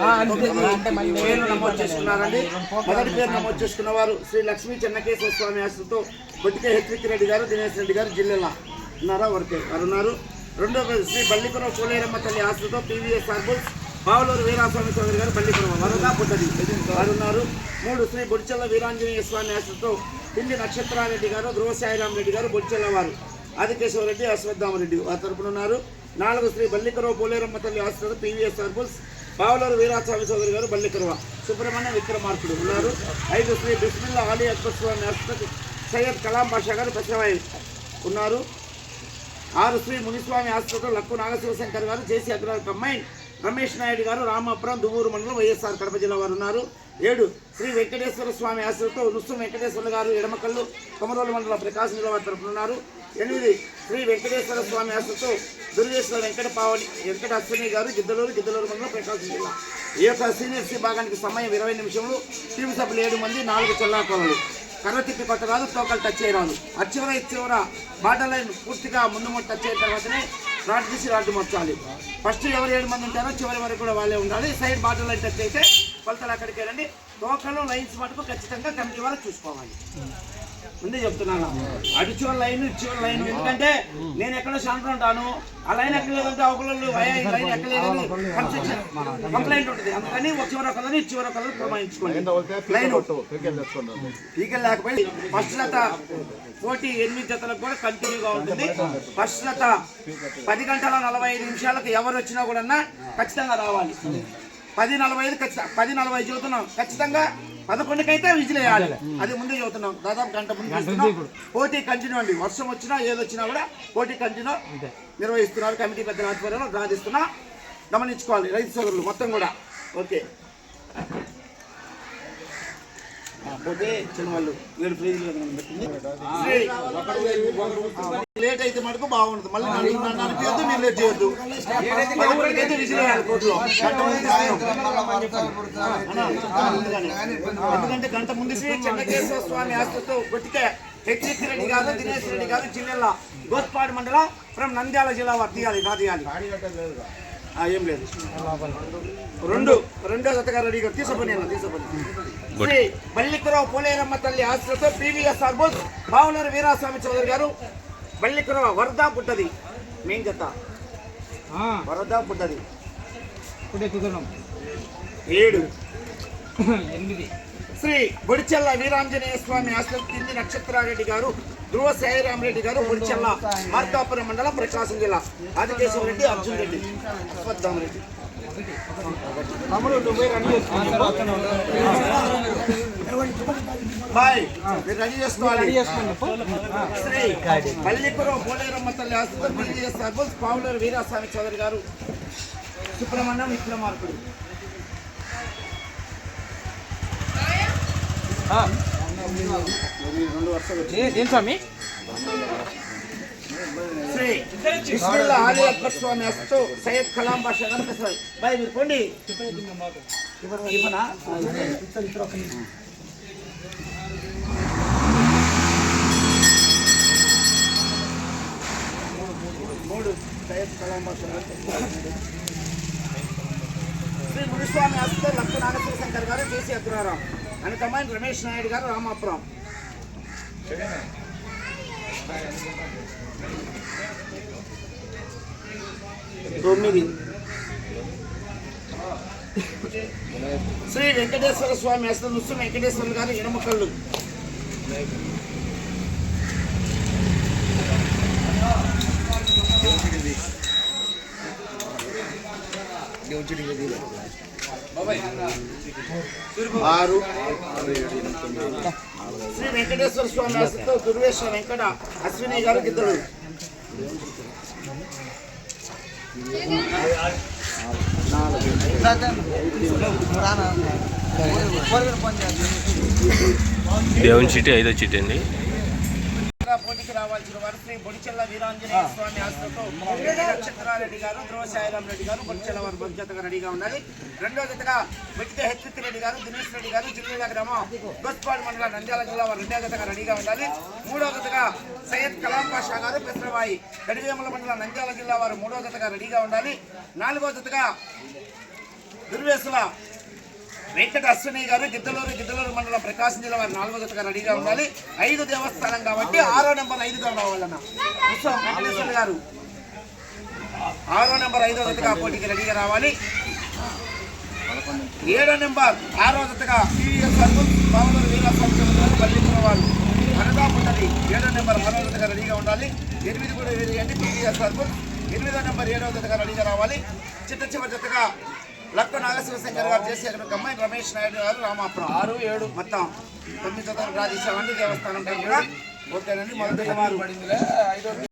నమోదు చేసుకున్నారండి. మొదటి పేరు నమోదు చేసుకున్న వారు శ్రీ లక్ష్మీ చెన్నకేశ్వర స్వామి ఆశ్రతో బొట్టిక హెచ్విక్ రెడ్డి గారు దినేష్ రెడ్డి గారు జిల్లాల ఉన్నారా? వరకే వారు ఉన్నారు రెండో శ్రీ బల్లిపురం కోలేరమ్మ తల్లి ఆశ్రతో పీవీఎస్ అర్బుల్స్ పావులూరు వీరాస్వామి చౌదరి గారు బల్లిపురం వరదా పుట్టది. వారు ఉన్నారు మూడు శ్రీ బొడిచెల్ల వీరాంజనేయ స్వామి ఆశ్రతో పిల్లి నక్షత్రారెడ్డి గారు ధ్రువ సాయిరామ్ రెడ్డి గారు బొడిచెల్ల వారు ఆదికేశ్వర రెడ్డి అశ్వత్థామరెడ్డి వారి తరపున ఉన్నారు. నాలుగు శ్రీ బల్లికరావు పోలేరమ్మ తల్లి ఆశ్రతో పీవీఎస్ సార్బుల్స్ పావులూరు వీరాస్వామి చౌదరి గారు బల్లికరువ. సుబ్రహ్మణ్య విక్రమార్కుడు ఉన్నారు. ఐదు శ్రీ బిస్మిల్లా అలీ అక్బర్ స్వామి ఆశ్రతో సయ్యద్ కలాం బాషా గారు పెసరవాయి ఉన్నారు. ఆరు శ్రీ మునిస్వామి ఆశ్రతో లక్కు నాగశివశంకర్ గారు జేసీ అగ్రవాల్ కంబైన్ రమేష్ నాయుడు గారు రామాపురం దువ్వూరు మండలం వైఎస్ఆర్ కడప జిల్లా వారు ఉన్నారు. ఏడు శ్రీ వెంకటేశ్వర స్వామి ఆశ్రతో నుస్సు వెంకటేశ్వర గారు ఎడమకల్లు కొమరోలు మండలం ప్రకాశం జిల్లా వారి తరపున ఉన్నారు. ఎనిమిది. శ్రీ వెంకటేశ్వర స్వామి ఆశ్రతో దుర్గేశ్వర వెంకట పావని వెంకట అశ్విని గారు గిద్దలూరు గిద్దలూరు మండలం ప్రకాశం జిల్లా. ఈ యొక్క సీనియర్ సి భాగానికి సమయం ఇరవై నిమిషంలో టీం సభ్యులు ఏడు మంది నాలుగు చెల్లాకోలలు కర్ర తిప్పి కొట్టరాదు తోకలు టచ్ చేయరాదు. అచ్చివర ఇచ్చివర బాటల్ లైన్ పూర్తిగా ముందు ముందు టచ్ అయిన తర్వాతనే రాడ్ తీసి రాడ్డు మొచ్చాలి ఫస్ట్ ఎవరు ఏడు మంది ఉంటారో చివరి వరకు కూడా వాళ్ళే ఉండాలి. సైడ్ బాటల్ లైన్ టచ్ అయితే కొలతలు అక్కడికి వెళ్ళండి తోకలు లైన్స్ మటుకు ఖచ్చితంగా కమిటీ వాళ్ళు చూసుకోవాలి. ముందే చెప్తున్నాను. చివరి లైన్ చివరి లైన్. ఎందుకంటే నేను ఎక్కడో శాంతం ఉంటాను. ఆ లైన్ ఎక్కలేదంటే ఒకళ్ళు లైన్ ఎక్కలేదని కన్స్ట్రక్షన్ కంప్లైంట్ ఉంటుంది. అందుకని ఒక చివరి ఒకళ్ళని చివరి ఒకళ్ళని ప్రమాణించుకోండి. లైన్ పీకలు లేకపోయి ఫస్ట్ లత పోటీ ఎనిమిది జతలకు కూడా కంటిన్యూగా ఉంటుంది. ఫస్ట్ లత పది గంటల నలభై ఐదు నిమిషాలకు ఎవరు వచ్చినా కూడా ఖచ్చితంగా రావాలి. పది నలభై ఐదు ఖచ్చితంగా పది నలభై ఐదు చదువుతున్నాం. ఖచ్చితంగా పదకొండుకైతే విజిల్ వేయాలి అది ముందే చదువుతున్నాం దాదాపు గంట ముందు చూస్తున్నాం. పోటీ కంటిన్యూ అండి. వర్షం వచ్చినా ఏదొచ్చినా కూడా పోటీ కంటిన్యూ నిర్వహిస్తున్నారు. కమిటీ పెద్దల ఆధ్వర్యంలో సాధిస్తున్నా గమనించుకోవాలి. రైతు సోదరులు మొత్తం కూడా. ఓకే. పోతే చిన్న వాళ్ళు ఏడు ప్రైజులు కదా లేట్ అయితే మటుకు బాగుంటుంది. మళ్ళీ నన్ను నన్ను అనిపించద్దు నేను లేట్ చేయొద్దు. ఎందుకంటే గంట ముందు శ్రీ చెన్నకేశ్వర స్వామి ఆస్తుతో కొట్టికే హెచ్ఎస్ రెడ్డి గారు దినేష్ రెడ్డి గారు జిల్లా గోస్పాడు మండలం ఫ్రమ్ నంద్యాల జిల్లా వారు తీయాలి నా తీయాలి. ఆ, ఏం లేదు. రెండు రెండో జతగా తీసుకొని అన్న తీసుకొని శ్రీ బల్లికురావు పోలేరమ్మ తల్లి ఆశ్రతో పీవీఎస్ అర్బోస్ బావులూరు వీరాస్వామి చౌదరి గారు బల్లికురావు వరదా పుట్టది. మెయిన్ జత వరదా పుట్టది. కుదరం ఏడు. ఎనిమిది. శ్రీ బొడిచెల్ల వీరాంజనేయ స్వామి ఆశ్రమ కింది నక్షత్రారెడ్డి గారు ధ్రువ సాయిరామరెడ్డి గారు బొడిచెల్ల మార్కాపురం మండలం ప్రకాశం జిల్లా ఆదికేశ్వర రెడ్డి అర్జున్ రెడ్డి అశ్వత్థామ రెడ్డి. బాయ్. మీరు రెడీ చేసుకోవాలి. శ్రీ మల్లిపురం పోలేరమ్మ తల్లి ఆశ్రమం బీజీఎస్ అర్బుల్స్ పావులూరు వీరాస్వామి చౌదరి గారు. సుబ్రహ్మణ్యం విక్రమార్కుడు ఏం స్వామి? శ్రీ బిస్మిల్లా ఆలీ అక్బర్ స్వామి అస్తు సయ్యద్ కలాం బాషా గారు ప్రసాద్ బాయ్ మీరు పోండి. ఇవ్వనా? శ్రీ మునిస్వామి అస్తు లక్ష్మణ నాగేశ్వర శంకర్ గారు కేసీ అగ్రహారం. అని రమేష్ నాయుడు గారు రామాపురం. తొమ్మిది. శ్రీ వెంకటేశ్వర స్వామి అసలు నుసు వెంకటేశ్వరులు గారు ఎడమకళ్ళు ఆరు. శ్రీ వెంకటేశ్వర స్వామి అసలు దుర్వేశ్వర వెంకట అశ్విని గారు ఇద్దరు. దేవుని చీటి ఐదో చీటి అండి. ఇంకా పోటీకి రావాల్సిన వారు శ్రీ బొడిచెల్ల వీరాంజనేయ స్వామి ఆశ్రతో నక్షత్రారెడ్డి గారు ధ్రువ సాయిరాం రెడ్డి గారు బొడిచెల్ల వారు మొదటి జతగా రెడీగా ఉండాలి. రెండో జతగా వెతిక హెచ్విత్ రెడ్డి గారు దినేష్ రెడ్డి గారు జిల్లా గ్రామం గోస్పాడు మండలం నంద్యాల జిల్లా వారు రెండో జతగా రెడీగా ఉండాలి. మూడో జతగా సయ్యద్ కలాం పాషా గారు పెసరవాయి గడివేముల మండలం నంద్యాల జిల్లా వారు మూడో జతగా రెడీగా ఉండాలి. నాలుగో జతగా దుర్వేసుల వెంకట అశ్విని గారు గిద్దలూరు గిద్దలూరు మండలం ప్రకాశం జిల్లా వారు నాలుగో జతగా రెడీగా ఉండాలి. ఐదు దేవస్థానం కాబట్టి ఆరో నెంబర్ ఐదుగా రావాలన్న. వెంకటేశ్వర గారు. ఆరో నెంబర్ ఐదో జతగా పోటీకి రెడీగా రావాలి. ఏడో నెంబర్ ఆరో జతగా టీవీఎస్ సర్కుల్ బావలూరు వీరస్వామి పల్లిపుర వారు అనదాపుంటది ఏడో నెంబర్ ఆరో జతగా రెడీగా ఉండాలి. ఎనిమిది కూడా వేయండి టీవీఎస్ సర్కుల్ ఎనిమిదో నెంబర్ ఏడో జతగా రెడీగా రావాలి. చిట్ట చివరి జతగా లక్క నాగశివశంకర్ గారు చేసి అక్కడ గమ్మాయి రమేష్ నాయుడు గారు రామాపురం. ఆరు ఏడు. మొత్తం తొమ్మిది డ్రా చేసామండి దేవస్థానం కూడా ఓకేనండి మొదటి